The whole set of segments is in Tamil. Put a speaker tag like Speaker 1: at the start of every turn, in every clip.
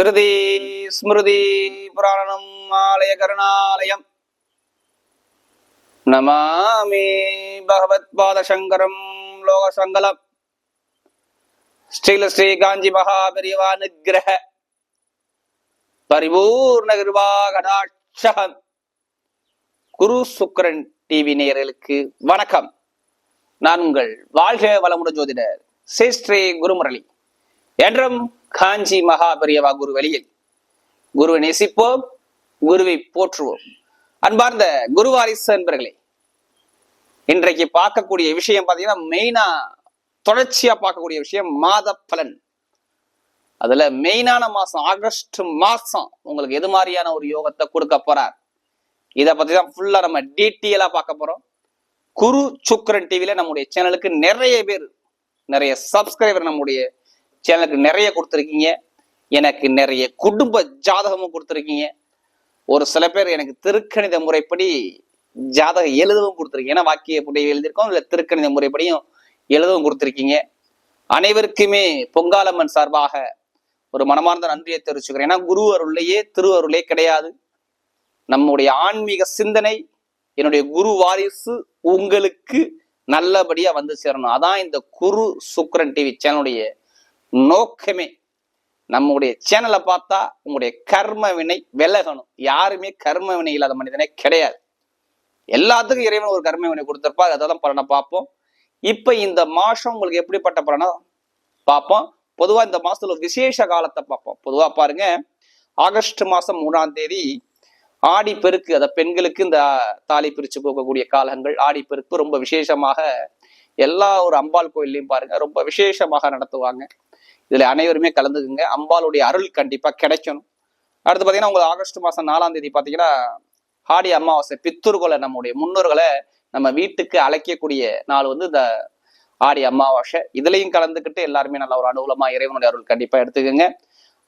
Speaker 1: ஸ்ருதி ஸ்மிருதி புராணம் ஆலய கருணாலயம். நமாமி பகவத் பாதசங்கரம் லோகசங்கலம். ஸ்ரீல ஸ்ரீ காஞ்சி மகாபெரிவா நிகிரக பரிபூர்ண கிருபாகடாட்சகம் குரு சுக்கரன் டிவி நேயர்களுக்கு வணக்கம். நான் உங்கள் வாழ்க வளமுட ஜோதிடர் ஸ்ரீ ஸ்ரீ குருமுரளி. என்றும் காஞ்சி மகாபெரியவா குரு வழியில் குருவை நேசிப்போம் குருவை போற்றுவோம். அன்பார்ந்த குருவாரிசு என்பர்களே இன்றைக்கு பார்க்கக்கூடிய விஷயம் பார்த்தீங்கன்னா மெயினா தொடர்ச்சியா பார்க்கக்கூடிய விஷயம் மாத பலன் அதுல மெயினான மாசம் ஆகஸ்ட் மாசம் உங்களுக்கு எது மாதிரியான ஒரு யோகத்தை கொடுக்க போறார்? இதை பத்தி தான் ஃபுல்லா நம்ம டீட்டெயிலா பார்க்க போறோம். குரு சுக்கரன் டிவில நம்முடைய சேனலுக்கு நிறைய பேர் நிறைய சப்ஸ்கிரைபர் நம்முடைய சேனலுக்கு நிறைய கொடுத்துருக்கீங்க. எனக்கு நிறைய குடும்ப ஜாதகமும் கொடுத்துருக்கீங்க. ஒரு சில பேர் எனக்கு திருக்கணித முறைப்படி ஜாதகம் எழுதவும் கொடுத்துருக்கீங்க. ஏன்னா வாக்கிய புடைய எழுதியிருக்கோம் இல்லை திருக்கணித முறைப்படியும் எழுதவும் கொடுத்துருக்கீங்க. அனைவருக்குமே பொங்காலம்மன் சார்பாக ஒரு மனமார்ந்த நன்றியை தெரிவிச்சுக்கிறேன். ஏன்னா குரு அருளையே திருவருளே கிடையாது. நம்முடைய ஆன்மீக சிந்தனை என்னுடைய குரு வாரிசு உங்களுக்கு நல்லபடியா வந்து சேரணும். அதான் இந்த குரு சுக்கரன் டிவி சேனலுடைய நோக்கமே. நம்முடைய சேனலை பார்த்தா உங்களுடைய கர்ம வினை விலகணும். யாருமே கர்ம வினை இல்லாத மனிதனே கிடையாது. எல்லாத்துக்கும் இறைவன் ஒரு கர்ம வினை கொடுத்துருப்பார் அதை தான் பலனை பார்ப்போம். இப்போ இந்த மாசம் உங்களுக்கு எப்படிப்பட்ட பலனா? பார்ப்போம். பொதுவாக இந்த மாசத்துல ஒரு விசேஷ காலத்தை பார்ப்போம். பொதுவாக பாருங்க ஆகஸ்ட் மாசம் மூணாம் தேதி ஆடி பெருக்கு அதை பெண்களுக்கு இந்த தாலி பிரிச்சு போகக்கூடிய காலங்கள். ஆடி பெருக்கு ரொம்ப விசேஷமாக எல்லா ஒரு அம்பாள் கோயில்லையும் பாருங்க ரொம்ப விசேஷமாக நடத்துவாங்க. இதுல அனைவருமே கலந்துக்குங்க. அம்பாளுடைய அருள் கண்டிப்பா கிடைக்கணும். அடுத்து பாத்தீங்கன்னா உங்களுக்கு ஆகஸ்ட் மாசம் நாலாம் தேதி பாத்தீங்கன்னா ஆடி அமாவாசை பித்தூர்களை நம்முடைய முன்னோர்களை நம்ம வீட்டுக்கு அழைக்கக்கூடிய நாள் வந்து இந்த ஆடி அமாவாசை. இதுலையும் கலந்துக்கிட்டு எல்லாருமே நல்ல ஒரு அனுகூலமா இறைவனுடைய அருள் கண்டிப்பா எடுத்துக்கோங்க.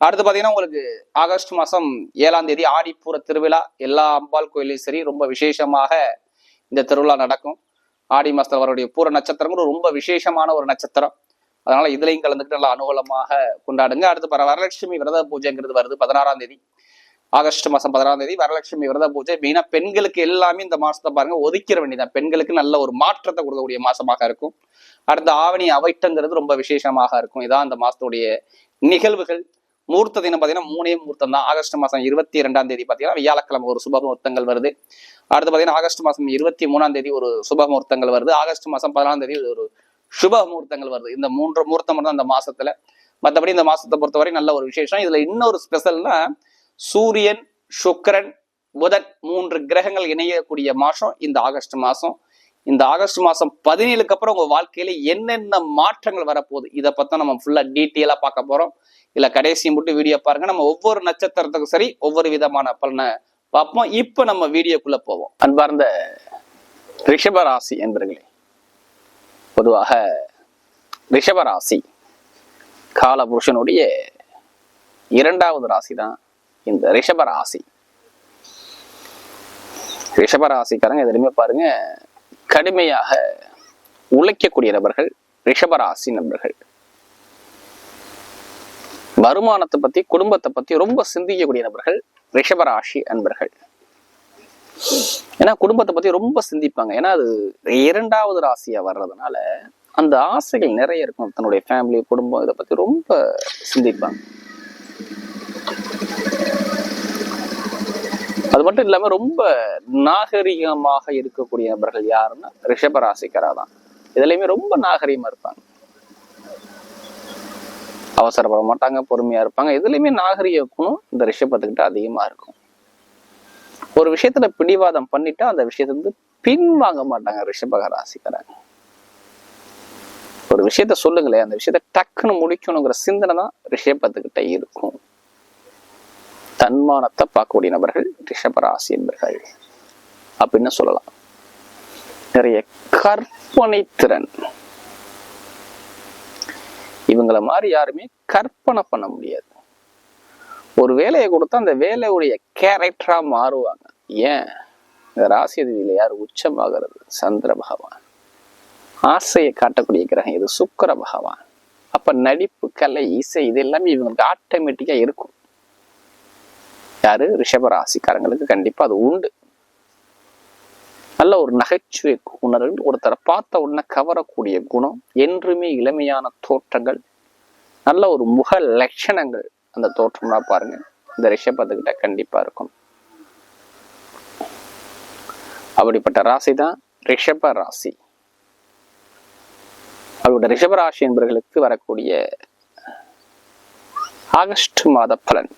Speaker 1: அடுத்து பார்த்தீங்கன்னா உங்களுக்கு ஆகஸ்ட் மாதம் ஏழாம் தேதி ஆடிப்பூர திருவிழா. எல்லா அம்பாள் கோயிலையும் சரி ரொம்ப விசேஷமாக இந்த திருவிழா நடக்கும். ஆடி மாதத்தில் வரக்கூடிய பூர நட்சத்திரங்கள் ரொம்ப விசேஷமான ஒரு நட்சத்திரம். அதனால இதுலயும் கலந்துக்கிட்டு நல்லா அனுகூலமாக கொண்டாடுங்க. அடுத்து பர வரலட்சுமி விரத பூஜைங்கிறது வருது பதினாறாம் தேதி. ஆகஸ்ட் மாசம் பதினாறாம் தேதி வரலட்சுமி விரத பூஜை. மெயினா பெண்களுக்கு எல்லாமே இந்த மாசத்தை பாருங்க ஒதுக்கிற வேண்டியதான் பெண்களுக்கு நல்ல ஒரு மாற்றத்தை கொடுக்கக்கூடிய மாசமாக இருக்கும். அடுத்து ஆவணி அவைட்டங்கிறது ரொம்ப விசேஷமாக இருக்கும். இதான் அந்த மாசத்துடைய நிகழ்வுகள். மூர்த்த தினம் பார்த்தீங்கன்னா மூணே மூர்த்தம் தான். ஆகஸ்ட் மாதம் இருபத்தி ரெண்டாம் தேதி பார்த்தீங்கன்னா வியாழக்கிழமை ஒரு சுப முகூர்த்தங்கள் வருது. அடுத்து பார்த்தீங்கன்னா ஆகஸ்ட் மாசம் இருபத்தி மூணாம் தேதி ஒரு சுப முகூர்த்தங்கள் வருது. ஆகஸ்ட் மாதம் பதினாலாம் தேதி ஒரு சுப முகூர்த்தங்கள் வருது. இந்த மூன்று முகூர்த்தம் மட்டும் தான் இந்த மாசத்துல. மற்றபடி இந்த மாசத்தை பொறுத்தவரை நல்ல ஒரு விசேஷம். இதுல இன்னொரு ஸ்பெஷல்னா சூரியன் சுக்கரன் புதன் மூன்று கிரகங்கள் இணையக்கூடிய மாசம். இந்த ஆகஸ்ட் மாசம். இந்த ஆகஸ்ட் மாசம் பதினேழுக்கு அப்புறம் உங்க வாழ்க்கையில என்னென்ன மாற்றங்கள் வரப்போகுது? இதை பத்தி நம்ம ஃபுல்லா டீட்டெயிலா பார்க்க போறோம். இல்ல கடைசி மட்டும் வீடியோ பாருங்க. நம்ம ஒவ்வொரு நட்சத்திரத்துக்கும் சரி ஒவ்வொரு விதமான பலனை பார்ப்போம். இப்ப நம்ம வீடியோக்குள்ள போவோம். அன்பார்ந்த ரிஷபராசி என்பர்களே பொதுவாக ரிஷபராசி காலபுருஷனுடைய இரண்டாவது ராசி தான் இந்த ரிஷபராசி. ரிஷபராசிக்காரங்க எதுலையுமே பாருங்க கடுமையாக உழைக்கக்கூடிய நபர்கள் ரிஷபராசி நபர்கள் வருமானத்தை பத்தி குடும்பத்தை பத்தி ரொம்ப சிந்திக்கக்கூடிய நபர்கள் ரிஷபராசி அன்பர்கள். ஏன்னா குடும்பத்தை பத்தி ரொம்ப சிந்திப்பாங்க. ஏன்னா அது இரண்டாவது ராசியா வர்றதுனால அந்த ஆசைகள் நிறைய இருக்கும். தன்னுடைய ஃபேமிலி குடும்பம் இதை பத்தி ரொம்ப சிந்திப்பாங்க. அது மட்டும் இல்லாம ரொம்ப நாகரிகமாக இருக்கக்கூடிய நபர்கள் யாருன்னா ரிஷபராசிக்கரா தான் இதுலயுமே ரொம்ப நாகரிகமா இருப்பாங்க. அவசரப்பட மாட்டாங்க பொறுமையா இருப்பாங்க. இதுலயுமே நாகரிக குணம் இந்த ரிஷபத்துக்கிட்ட அதிகமா இருக்கும். ஒரு விஷயத்துல பிடிவாதம் பண்ணிட்டா அந்த விஷயத்துல இருந்து பின்வாங்க மாட்டாங்க ரிஷபக ராசிக்காரங்க. ஒரு விஷயத்த சொல்லுங்களேன் அந்த விஷயத்த டக்குன்னு முடிக்கணுங்கிற சிந்தனை தான் ரிஷபத்துக்கிட்ட இருக்கும். தன்மானத்தை பார்க்கக்கூடிய நபர்கள் ரிஷபராசி என்பர்கள் அப்படின்னு சொல்லலாம். நிறைய கற்பனை திறன். இவங்களை மாதிரி யாருமே கற்பனை பண்ண முடியாது. ஒரு வேலையை கொடுத்தா அந்த வேலையுடைய கேரக்டரா மாறுவாங்க. ஏன்? இந்த ராசி அதிதியில யார் உச்சமாகிறது? சந்திர பகவான். ஆசையை காட்டக்கூடிய கிரகம் இது சுக்கர பகவான். அப்ப நடிப்பு கலை இசை இது எல்லாமே இவங்களுக்கு ஆட்டோமேட்டிக்கா இருக்கும். யாரு? ரிஷபராசிக்காரங்களுக்கு ராசிக்காரங்களுக்கு கண்டிப்பா அது உண்டு. நல்ல ஒரு நகைச்சுவை உணர்வு ஒருத்தரை பார்த்த உடனே கவரக்கூடிய குணம் என்றுமே இளமையான தோற்றங்கள் நல்ல ஒரு முக லட்சணங்கள் அந்த தோற்றம்லாம் பாருங்க. இந்த ரிஷபத்துக்கிட்ட கண்டிப்பா இருக்கும் அப்படிப்பட்ட ராசி தான் ரிஷப ராசி. அவருடைய ரிஷப ராசி என்பவர்களுக்கு வரக்கூடிய ஆகஸ்ட் மாத பலன்.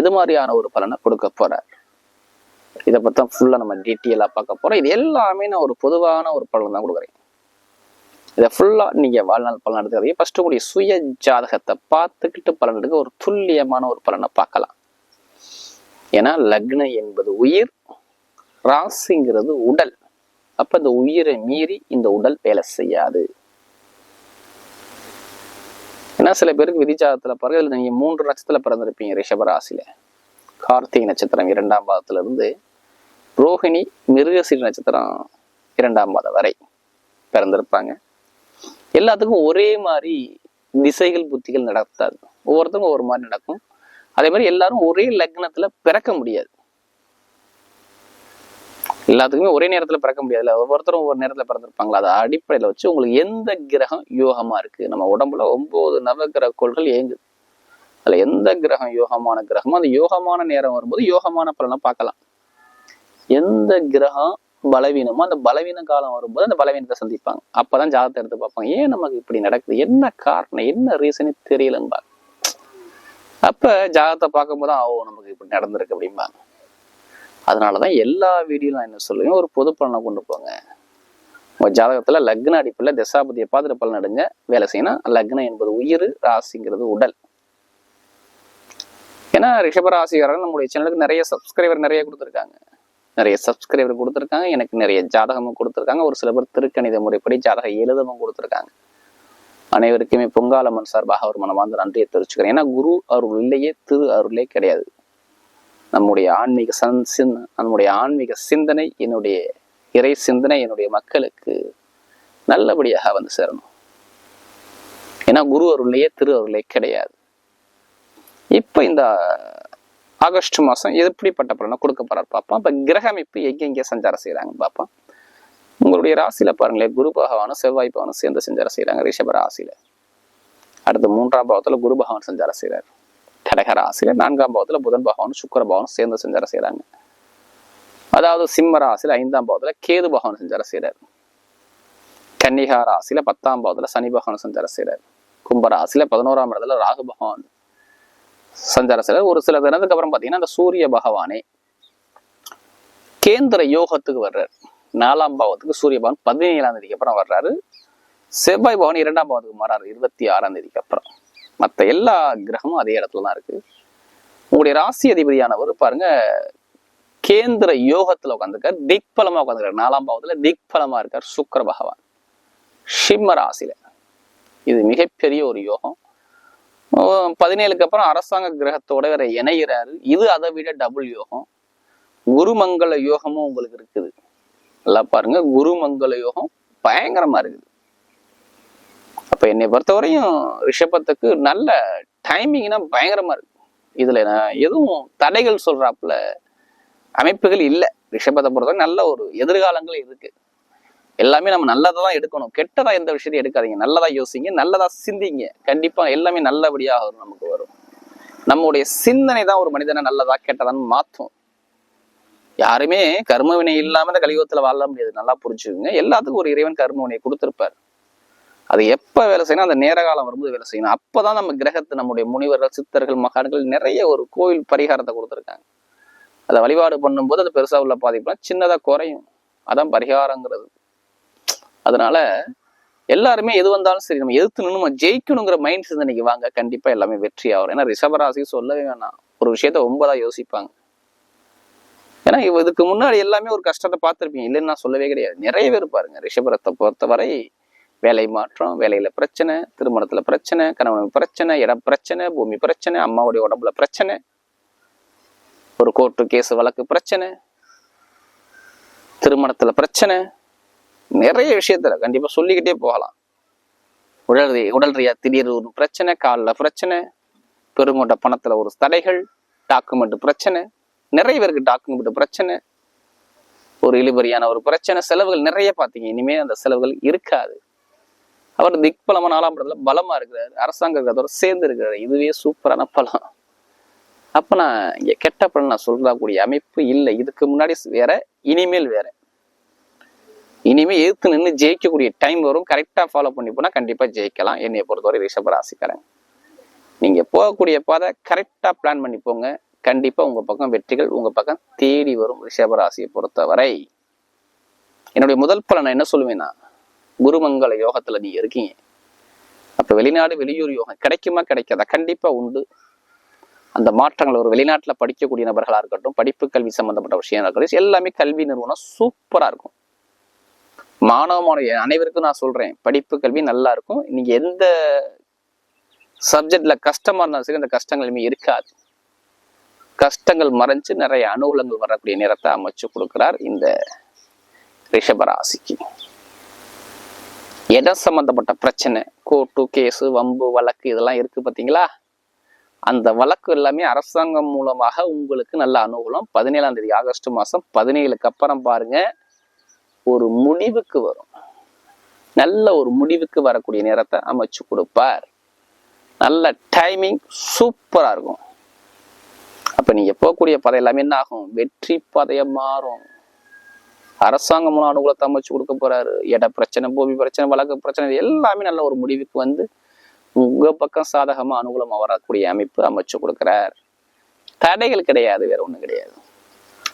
Speaker 1: எது மாதிரியான ஒரு பலனை கொடுக்க போறார்? இதை பத்தி ஃபுல்லா நம்ம டீட்டெயிலா பார்க்க போறோம். இது எல்லாமே நான் ஒரு பொதுவான ஒரு பலன் தான் கொடுக்குறேன். இதை ஃபுல்லா நீங்கள் வாழ்நாள் பலன் எடுத்துக்கிறீங்க ஃபஸ்ட்டு உங்களுடைய சுய ஜாதகத்தை பார்த்துக்கிட்டு பலன் எடுக்க ஒரு துல்லியமான ஒரு பலனை பார்க்கலாம். ஏன்னா லக்ன என்பது உயிர் ராசிங்கிறது உடல். அப்ப இந்த உயிரை மீறி இந்த உடல் வேலை செய்யாது. ஏன்னா சில பேருக்கு விதிஜாதத்தில் பிறகு நீங்கள் நீங்க மூன்று நட்சத்திரத்தில் பிறந்திருப்பீங்க ரிஷபராசியில் கார்த்திகை நட்சத்திரம் இரண்டாம் பாதத்திலிருந்து ரோஹிணி மிருகசீர நட்சத்திரம் இரண்டாம் பாதம் வரை பிறந்திருப்பாங்க. எல்லாத்துக்கும் ஒரே மாதிரி திசைகள் புத்திகள் நடத்தாது. ஒவ்வொருத்தருக்கும் ஒவ்வொரு மாதிரி நடக்கும். அதே மாதிரி எல்லாரும் ஒரே லக்னத்துல பிறக்க முடியாது. எல்லாத்துக்குமே ஒரே நேரத்துல பிறக்க முடியாதுல்ல ஒவ்வொருத்தரும் ஒவ்வொரு நேரத்துல பிறந்திருப்பாங்களா? அதை அடிப்படையில வச்சு உங்களுக்கு எந்த கிரகம் யோகமா இருக்கு? நம்ம உடம்புல ஒன்பது நவகிரக கோள்கள் இயங்குது அதுல எந்த கிரகம் யோகமான கிரகமோ அந்த யோகமான நேரம் வரும்போது யோகமான பலனை பார்க்கலாம். எந்த கிரகம் பலவீனமோ அந்த பலவீன காலம் வரும்போது அந்த பலவீனத்தை சந்திப்பாங்க. அப்பதான் ஜாதகத்தை எடுத்து பார்ப்பாங்க ஏன் நமக்கு இப்படி நடக்குது? என்ன காரணம்? என்ன ரீசனே தெரியலம்பாங்க அப்ப ஜாதகத்தை பார்க்கும்போது ஓ நமக்கு இப்படி நடந்திருக்கு அப்படிம்பாங்க. அதனாலதான் எல்லா வீடியோ நான் என்ன சொல்லுவேன் ஒரு பொது பலனை கொண்டு போங்க. உங்க ஜாதகத்துல லக்ன அடிப்பில் தசாபதியை பார்த்துட்டு பலன் அடைஞ்ச வேலை செய்யணும். லக்னம் என்பது உயிர் ராசிங்கிறது உடல். ஏன்னா ரிஷபராசிகாரன் நம்முடைய சேனலுக்கு நிறைய சப்ஸ்கிரைபர் நிறைய கொடுத்துருக்காங்க. நிறைய சப்ஸ்கிரைபர் கொடுத்துருக்காங்க. எனக்கு நிறைய ஜாதகமும் கொடுத்துருக்காங்க. ஒரு சில பேர் திருக்கணித முறைப்படி ஜாதகம் எழுதமும் கொடுத்துருக்காங்க. அனைவருக்குமே பொங்காலம்மன் சார்பாக அவர் மனமார்ந்த நன்றியை தெரிவிச்சுக்கிறேன். ஏன்னா குரு அருள் இல்லையே திரு அருளே கிடையாது. நம்முடைய ஆன்மீக சன் சின் நம்முடைய ஆன்மீக சிந்தனை என்னுடைய இறை சிந்தனை என்னுடைய மக்களுக்கு நல்லபடியாக வந்து சேரணும். ஏன்னா குரு அருளையே திரு அருளே கிடையாது. இப்ப இந்த ஆகஸ்ட் மாசம் எப்படிப்பட்ட பலனை கொடுக்க போறாரு பார்ப்போம். இப்ப கிரகமைப்பு எங்கெங்கே சஞ்சாரம் செய்யறாங்க பார்ப்போம். உங்களுடைய ராசியில பாருங்களேன் குரு பகவானும் செவ்வாய் பகவானும் சேர்ந்து சஞ்சாரம் செய்கிறாங்க ரிஷப ராசியில். அடுத்து மூன்றாம் பாவத்துல குரு பகவான் சஞ்சாரம் செய்கிறார் கடக ராசியில் நான்காம் பாவத்துல புதன் பகவானும் சுக்கர பகவானும் சேர்ந்து சஞ்சாரம் செய்யறாங்க அதாவது சிம்ம ராசியில் ஐந்தாம் பாவத்துல கேது பகவான் சஞ்சாரம் செய்கிறார் கன்னிகா ராசியில் பத்தாம் பாவத்தில் சனி பகவான் சஞ்சாரம் செய்கிறார் கும்ப பதினோராம் இடத்துல ராகு பகவான் சஞ்சார செய்யறாரு ஒரு சில தினத்துக்கு அப்புறம் பாத்தீங்கன்னா அந்த சூரிய பகவானே கேந்திர யோகத்துக்கு வர்றாரு. நாலாம் பாவத்துக்கு சூரிய பகவான் பதினேழாம் தேதிக்கு அப்புறம் வர்றாரு. செவ்வாய் பவன் இரண்டாம் பாவத்துக்கு மாறாரு இருபத்தி ஆறாம் தேதிக்கு அப்புறம். மற்ற எல்லா கிரகமும் அதே இடத்துல தான் இருக்கு. உங்களுடைய ராசி அதிபதியானவர் பாருங்க கேந்திர யோகத்துல உட்காந்துருக்கார் திக்பலமா உட்காந்துருக்காரு நாலாம் பாவத்துல திக்பலமா இருக்கார் சுக்கர பகவான். சிம்ம ராசியில. இது மிகப்பெரிய ஒரு யோகம். பதினேழுக்கு அப்புறம் அரசாங்க கிரகத்தோட வேற இணைகிறாரு இது அதை விட டபுள் யோகம். குருமங்கள யோகமும் உங்களுக்கு இருக்குது. நல்லா பாருங்க குருமங்கள யோகம் பயங்கரமா இருக்குது. அப்ப என்னை பொறுத்தவரையும் ரிஷபத்துக்கு நல்ல டைமிங்னா பயங்கரமா இருக்கு. இதுல நான் எதுவும் தடைகள் சொல்றாப்புல அமைப்புகள் இல்லை. ரிஷபத்தை பொறுத்தவரை நல்ல ஒரு எதிர்காலங்கள் இருக்கு. எல்லாமே நம்ம நல்லதை தான் எடுக்கணும். கெட்டதா எந்த விஷயத்தையும் எடுக்காதீங்க. நல்லதா யோசிங்க நல்லதா சிந்திங்க. கண்டிப்பா எல்லாமே நல்லபடியாக வரும் நமக்கு வரும். நம்முடைய சிந்தனை தான் ஒரு மனிதனை நல்லதா கெட்டதான்னு மாற்றும். யாருமே கர்மவினை இல்லாம இந்த கலியுகத்துல வாழ முடியாது. நல்லா புரிஞ்சுக்கோங்க. எல்லாத்துக்கும் ஒரு இறைவன் கர்மவினை கொடுத்திருப்பார். அது எப்ப வேலை செய்யணும்? அந்த நேர காலம் வரும்போது வேலை செய்யணும். அப்பதான் நம்ம கிரகத்தை நம்முடைய முனிவர்கள் சித்தர்கள் மகான்கள் நிறைய ஒரு கோயில் பரிகாரத்தை கொடுத்துருக்காங்க. அதை வழிபாடு பண்ணும்போது அது பெருசா உள்ள பாதிப்புனா சின்னதா குறையும். அதான் பரிகாரங்கிறது. அதனால எல்லாருமே எது வந்தாலும் சரி நம்ம எதிர்த்து நின்று நம்ம ஜெயிக்கணுங்கிற மைண்ட் சிந்தனைக்கு வாங்க. கண்டிப்பா எல்லாமே வெற்றி ஆகும். ஏன்னா ரிஷபராசி சொல்லவே வேணாம். ஒரு விஷயத்த ஒன்பதா யோசிப்பாங்க. ஏன்னா இவ இதுக்கு முன்னாடி எல்லாமே ஒரு கஷ்டத்தை பார்த்துருப்பீங்க. இல்லைன்னு நான் சொல்லவே கிடையாது. நிறைய பேர் பாருங்க ரிஷபரத்தை பொறுத்தவரை வேலை மாற்றம் வேலையில பிரச்சனை திருமணத்துல பிரச்சனை கணவன் பிரச்சனை இடம் பிரச்சனை பூமி பிரச்சனை அம்மாவுடைய உடம்புல பிரச்சனை ஒரு கோர்ட்டு கேஸ் வழக்கு பிரச்சனை திருமணத்துல பிரச்சனை நிறைய விஷயத்துல கண்டிப்பா சொல்லிக்கிட்டே போகலாம். உடல் உடல் ரீதியா திடீர் ஒரு பிரச்சனை காலில் பிரச்சனை பெருங்கொண்ட பணத்துல ஒரு தடைகள் டாக்குமெண்ட் பிரச்சனை நிறைய பேருக்கு டாக்குமெண்ட் பிரச்சனை ஒரு இழுபறியான ஒரு பிரச்சனை செலவுகள் நிறைய பார்த்தீங்க. இனிமே அந்த செலவுகள் இருக்காது. அவர் திக்பலமா நாலாம் இடத்துல பலமா இருக்கிறாரு. அரசாங்க இருக்கிறதோட சேர்ந்து இருக்கிறாரு. இதுவே சூப்பரான பலம். அப்ப நான் இங்க கெட்ட பலன் நான் சொல்லக்கூடிய அமைப்பு இல்லை. இதுக்கு முன்னாடி வேற இனிமேல் வேற. இனிமே எதிர்த்து நின்று ஜெயிக்கக்கூடிய டைம் வரும். கரெக்டாக ஃபாலோ பண்ணி போனால் கண்டிப்பாக ஜெயிக்கலாம். என்னை பொறுத்தவரை ரிஷப ராசிக்காரங்க. நீங்கள் போகக்கூடிய பாதை கரெக்டாக பிளான் பண்ணி போங்க. கண்டிப்பாக உங்கள் பக்கம் வெற்றிகள் உங்கள் பக்கம் தேடி வரும் ரிஷப ராசியை பொறுத்தவரை. என்னுடைய முதல் பலன் நான் என்ன சொல்லுவேன்னா குருமங்கள யோகத்துல நீங்க இருக்கீங்க. அப்போ வெளிநாடு வெளியூர் யோகம் கிடைக்குமா கிடைக்காதா? கண்டிப்பாக உண்டு. அந்த மாற்றங்கள் ஒரு வெளிநாட்டில் படிக்கக்கூடிய நபர்களாக இருக்கட்டும் படிப்பு கல்வி சம்மந்தப்பட்ட விஷயம் இருக்கட்டும் எல்லாமே கல்வி நிறுவனம் சூப்பராக இருக்கும். மாணவ மாணவி அனைவருக்கும் நான் சொல்கிறேன் படிப்பு கல்வி நல்லா இருக்கும். நீங்கள் எந்த சப்ஜெக்டில் கஷ்டமாக இருந்தாலும் சரி அந்த கஷ்டங்கள் இருக்காது. கஷ்டங்கள் மறைஞ்சு நிறைய அனுகூலங்கள் வரக்கூடிய நேரத்தை அமைச்சு கொடுக்கிறார் இந்த ரிஷபராசிக்கு இடம் சம்மந்தப்பட்ட பிரச்சனை? கோர்ட்டு கேஸு வம்பு வழக்கு இதெல்லாம் இருக்குது பார்த்தீங்களா? அந்த வழக்கு எல்லாமே அரசாங்கம் மூலமாக உங்களுக்கு நல்ல அனுகூலம். பதினேழாம் தேதி ஆகஸ்ட் மாதம் பதினேழுக்கு அப்புறம் பாருங்கள் ஒரு முடிவுக்கு வரும். நல்ல ஒரு முடிவுக்கு வரக்கூடிய நேரத்தை அமைச்சு கொடுப்பார். நல்ல டைமிங் சூப்பராக இருக்கும். அப்போ நீங்கள் போகக்கூடிய பதை எல்லாமே என்ன ஆகும்? வெற்றி பதையை மாறும். அரசாங்கம் மூலம் அனுகூலத்தை அமைச்சு கொடுக்க போறாரு. இட பிரச்சனை பூமி பிரச்சனை வழக்கு பிரச்சனை எல்லாமே நல்ல ஒரு முடிவுக்கு வந்து உங்க பக்கம் சாதகமா அனுகூலமா வரக்கூடிய அமைப்பு அமைச்சு கொடுக்கிறார். தடைகள் கிடையாது வேற ஒன்றும் கிடையாது.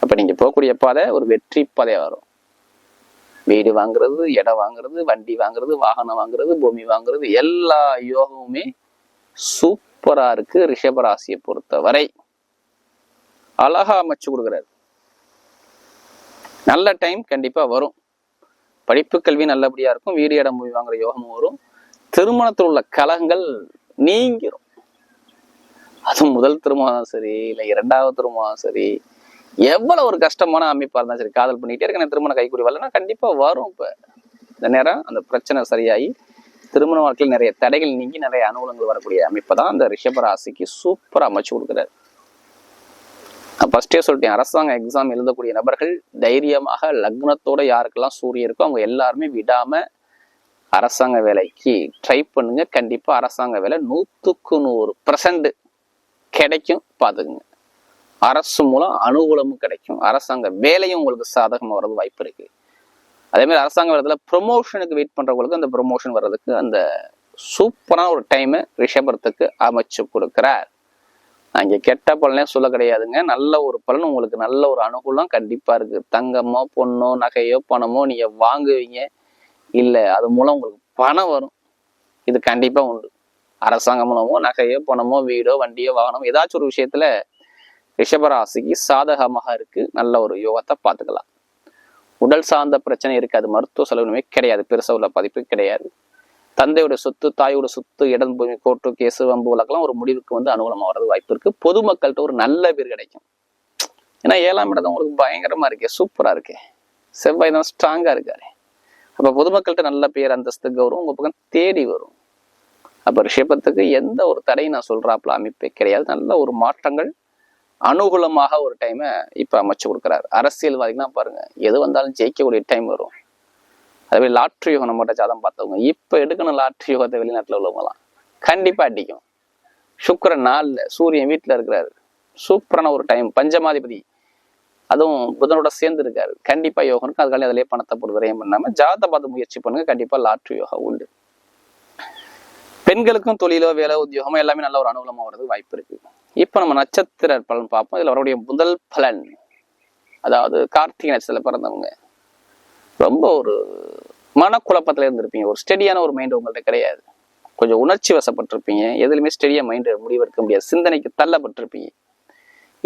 Speaker 1: அப்ப நீங்க போகக்கூடிய பாதை ஒரு வெற்றி பாதையா வரும். வீடு வாங்குறது இடம் வாங்குறது வண்டி வாங்குறது வாகனம் வாங்குறது பூமி வாங்குறது எல்லா யோகமுமே சூப்பரா இருக்கு ரிஷபராசியை பொறுத்தவரை. அழகா அமைச்சு கொடுக்குறாரு. நல்ல டைம் கண்டிப்பா வரும். படிப்பு கல்வி நல்லபடியா இருக்கும். வீடு இடம் போய் வாங்குற யோகமும் வரும். திருமணத்தில் உள்ள கலகங்கள் நீங்கிரும். அது முதல் திருமணம் சரி இல்லை இரண்டாவது திருமணம் சரி எவ்வளவு ஒரு கஷ்டமான அமைப்பாக இருந்தாலும் சரி காதல் பண்ணிட்டே இருக்க திருமணம் கைக்கூடி வரலன்னா கண்டிப்பாக வரும் இப்போ. இந்த நேரம் அந்த பிரச்சனை சரியாகி திருமண வாழ்க்கையில் நிறைய தடைகள் நீங்கி நிறைய அனுகூலங்கள் வரக்கூடிய அமைப்பை தான் அந்த ரிஷபராசிக்கு சூப்பராக அமைச்சு கொடுக்குறாரு. நான் ஃபர்ஸ்டே சொல்லிட்டேன் அரசாங்க எக்ஸாம் எழுதக்கூடிய நபர்கள் தைரியமாக லக்னத்தோட யாருக்கெல்லாம் சூரியன் இருக்கோ அவங்க எல்லாருமே விடாம அரசாங்க வேலைக்கு ட்ரை பண்ணுங்க. கண்டிப்பா அரசாங்க வேலை நூத்துக்கு நூறு பர்சன்ட் கிடைக்கும். பாத்துக்குங்க அரசு மூலம் அனுகூலமும் கிடைக்கும். அரசாங்க வேலையும் உங்களுக்கு சாதகமாக வர்றது வாய்ப்பு இருக்கு. அதே மாதிரி அரசாங்க வேலையில ப்ரொமோஷனுக்கு வெயிட் பண்றவங்களுக்கு அந்த ப்ரொமோஷன் வர்றதுக்கு அந்த சூப்பரான ஒரு டைமை ரிஷபரத்துக்கு அமைச்சு கொடுக்கிறார். அங்க கெட்ட பலனே சொல்ல கிடையாதுங்க. நல்ல ஒரு பலன் உங்களுக்கு நல்ல ஒரு அனுகூலம் கண்டிப்பா இருக்கு. தங்கமோ பொண்ணோ நகையோ பணமோ நீங்க வாங்குவீங்க. இல்ல அது மூலம் உங்களுக்கு பணம் வரும். இது கண்டிப்பா உண்டு. அரசாங்கம் மூலமோ நகையோ பணமோ வீடோ வண்டியோ வாகனம் ஏதாச்சும் ஒரு விஷயத்துல ரிஷபராசிக்கு சாதகமாக இருக்கு. நல்ல ஒரு யோகத்தை பார்த்துக்கலாம். உடல் சார்ந்த பிரச்சனை இருக்காது. மருத்துவ செலவுமே கிடையாது. பெருசாக உள்ள பதிப்பு கிடையாது. தந்தையோட சொத்து தாயோட சொத்து இடம் பூமி கோர்ட்டு கேசு வம்பு வழக்கெல்லாம் ஒரு முடிவுக்கு வந்து அனுகூலமாக வர்றது வாய்ப்பு இருக்கு. பொதுமக்கள்கிட்ட ஒரு நல்ல பேர் கிடைக்கும். ஏன்னா ஏழாம் இடம் உங்களுக்கு பயங்கரமா இருக்கே. சூப்பரா இருக்கே. செவ்வாய் தான் ஸ்ட்ராங்கா இருக்காரு. அப்ப பொதுமக்கள்கிட்ட நல்ல பேர் அந்தஸ்து கௌரவம் உங்க பக்கம் தேடி வரும். அப்ப ரிஷபத்துக்கு எந்த ஒரு தடையும் நான் சொல்றாப்புல அமைப்பே கிடையாது. நல்ல ஒரு மாற்றங்கள் அனுகூலமாக ஒரு டைமை இப்போ அமைச்சு கொடுக்குறாரு. அரசியல்வாதிகள்லாம் பாருங்க எது வந்தாலும் ஜெயிக்கக்கூடிய டைம் வரும். அதே மாதிரி லாட்ரி யோகம் நம்மகிட்ட ஜாதம் பார்த்தவங்க இப்போ எடுக்கணும் லாட்ரி யோகத்தை வெளிநாட்டில் உள்ளவங்களாம் கண்டிப்பாக அடிக்கும். சுக்கிரன் நாளில் சூரியன் வீட்டில் இருக்கிறாரு. சூப்பரான ஒரு டைம் பஞ்சமாதிபதி. அதுவும் புதனோட சேர்ந்து இருக்காரு. கண்டிப்பாக யோகம் இருக்கு. அதுக்காக அதிலே பணத்தை பொறுத்தவரையும் பண்ணாமல் பண்ணாம பார்த்து முயற்சி பண்ணுங்க. கண்டிப்பாக லாட்ரி யோகா உண்டு. பெண்களுக்கும் தொழிலோ வேலை உத்தியோகமோ எல்லாமே நல்ல ஒரு அனுகூலமா வர்றது வாய்ப்பு இருக்கு. இப்போ நம்ம நட்சத்திர பலன் பார்ப்போம். இதுல வரக்கூடிய முதல் பலன். அதாவது கார்த்திகை நட்சத்திரத்துல பிறந்தவங்க. ரொம்ப ஒரு மனக்குழப்பத்துல இருந்திருப்பீங்க. ஒரு ஸ்டெடியான ஒரு மைண்ட் உங்கள்ட்ட கிடையாது. கொஞ்சம் உணர்ச்சி வசப்பட்டிருப்பீங்க. எதுலையுமே ஸ்டெடியா மைண்ட் முடிவெடுக்க முடியாது. சிந்தனைக்கு தள்ளப்பட்டிருப்பீங்க.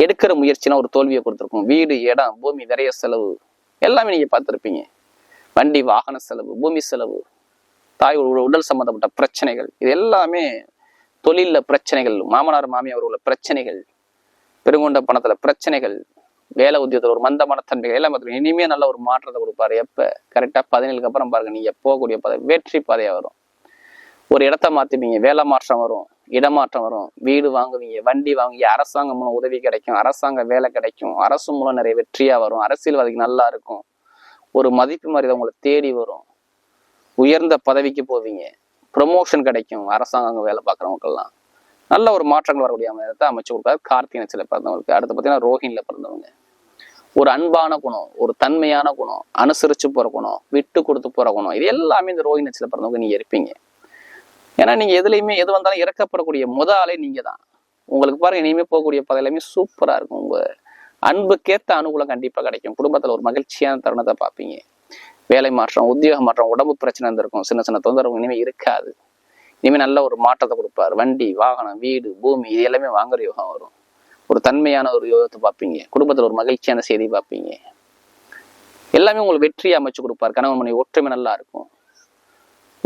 Speaker 1: எடுக்கிற முயற்சினா ஒரு தோல்வியை கொடுத்துருக்கும். வீடு இடம் பூமி நிறைய செலவு எல்லாமே நீங்க பார்த்துருப்பீங்க. வண்டி வாகன செலவு பூமி செலவு தாய் உடல் சம்பந்தப்பட்ட பிரச்சனைகள். இது எல்லாமே தொழிலில் பிரச்சனைகள். மாமனார் மாமியார் உள்ள பிரச்சனைகள். பெருங்கொண்ட பணத்துல பிரச்சனைகள். வேலை உத்தியத்தில் ஒரு மந்தமான தன்மைகள். எல்லாம் பார்த்துருக்கீங்க இனிமே நல்ல ஒரு மாற்றத்தை கொடுப்பாரு. எப்ப? கரெக்டா பதினேழுக்கு அப்புறம் பாருங்க. நீங்க போகக்கூடிய பாதை வெற்றி பாதையா வரும். ஒரு இடத்த மாத்திப்பீங்க வேலை மாற்றம் வரும். இடமாற்றம் வரும். வீடு வாங்குவீங்க. வண்டி வாங்குவீங்க. அரசாங்கம் மூலம் உதவி கிடைக்கும். அரசாங்க வேலை கிடைக்கும். அரசு மூலம் நிறைய வெற்றியா வரும். அரசியல்வாதிக்கு நல்லா இருக்கும். ஒரு மதிப்பு மாதிரி உங்களை தேடி வரும். உயர்ந்த பதவிக்கு போவீங்க. ப்ரொமோஷன் கிடைக்கும். அரசாங்கம் வேலை பார்க்குறவங்களுக்கெல்லாம். நல்ல ஒரு மாற்றங்கள் வரக்கூடிய அமையத்தை அமைச்சு கொடுக்காது கார்த்திகை நட்சத்திரத்தில் பிறந்தவங்களுக்கு. அடுத்து பார்த்தீங்கன்னா ரோஹிணில பிறந்தவங்க. ஒரு அன்பான குணம் ஒரு தன்மையான குணம் அனுசரிச்சு போற குணம் விட்டு கொடுத்து போற குணம். இது எல்லாமே இந்த ரோஹிணி நச்சில பிறந்தவங்க நீங்க இருப்பீங்க. ஏன்னா நீங்க எதுலையுமே எது வந்தாலும் இறக்கப்படக்கூடிய முத ஆளே நீங்க தான். உங்களுக்கு பாருங்க இனிமே போகக்கூடிய பதவி எல்லாமே சூப்பரா இருக்கும். உங்க அன்புக்கேத்த அனுகூலம் கண்டிப்பா கிடைக்கும். குடும்பத்துல ஒரு மகிழ்ச்சியான தருணத்தை பார்ப்பீங்க. வேலை மாற்றம் உத்தியோக மாற்றம் உடம்பு பிரச்சனை இருந்திருக்கும் சின்ன சின்ன தொந்தரவு இனிமே இருக்காது. இனிமே நல்ல ஒரு மாற்றத்தை கொடுப்பாரு. வண்டி வாகனம் வீடு பூமி இது எல்லாமே வாங்குற யோகம் வரும். ஒரு தன்மையான ஒரு யோகத்தை பார்ப்பீங்க. குடும்பத்தில் ஒரு மகிழ்ச்சியான செய்தி பார்ப்பீங்க. எல்லாமே உங்களுக்கு வெற்றியை அமைச்சு கொடுப்பாரு. கணவன் மனைவி ஒற்றுமை நல்லா இருக்கும்.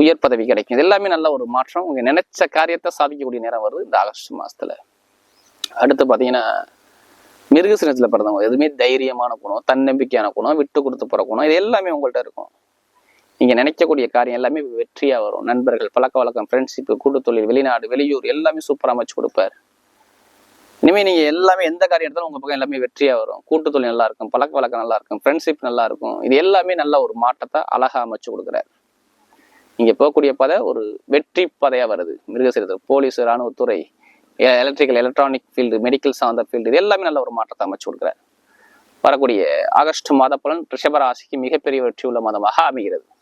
Speaker 1: உயர் பதவி கிடைக்கும். இது எல்லாமே நல்ல ஒரு மாற்றம். உங்க நினைச்ச காரியத்தை சாதிக்கக்கூடிய நேரம் வருது இந்த ஆகஸ்ட் மாசத்துல. அடுத்து பாத்தீங்கன்னா மிருகசினத்துல பிறந்தவங்க எதுவுமே தைரியமான குணம் தன்னம்பிக்கையான குணம் விட்டு கொடுத்து போகிற குணம் இது எல்லாமே உங்கள்ட்ட இருக்கும். நீங்க நினைக்கக்கூடிய காரியம் எல்லாமே வெற்றியா வரும். நண்பர்கள் பழக்க வழக்கம் ஃப்ரெண்ட்ஷிப் கூட்டு தொழில் வெளிநாடு வெளியூர் எல்லாமே சூப்பரா அமைச்சு கொடுப்பாரு. இனிமேல் நீங்க எல்லாமே எந்த காரியம் எடுத்தாலும் உங்க பக்கம் எல்லாமே வெற்றியா வரும். கூட்டு தொழில் நல்லா இருக்கும் பழக்க வழக்கம் நல்லா இருக்கும் ஃப்ரெண்ட்ஷிப் நல்லா இருக்கும். இது எல்லாமே நல்ல ஒரு மாற்றத்தை அழகா அமைச்சு கொடுக்குறாரு. இங்க போகக்கூடிய பதை ஒரு வெற்றி பதையா வருது. மிருகசீரத்தில் போலீஸ் ராணுவத்துறை எலக்ட்ரிக்கல் எலக்ட்ரானிக் ஃபீல்டு மெடிக்கல் சார்ந்த ஃபீல்டு இது எல்லாமே நல்ல ஒரு மாற்றத்தை அமைச்சு கொடுக்குறாரு. வரக்கூடிய ஆகஸ்ட் மாத பலன் ரிஷபராசிக்கு மிகப்பெரிய வெற்றி உள்ள மாதமாக அமைகிறது.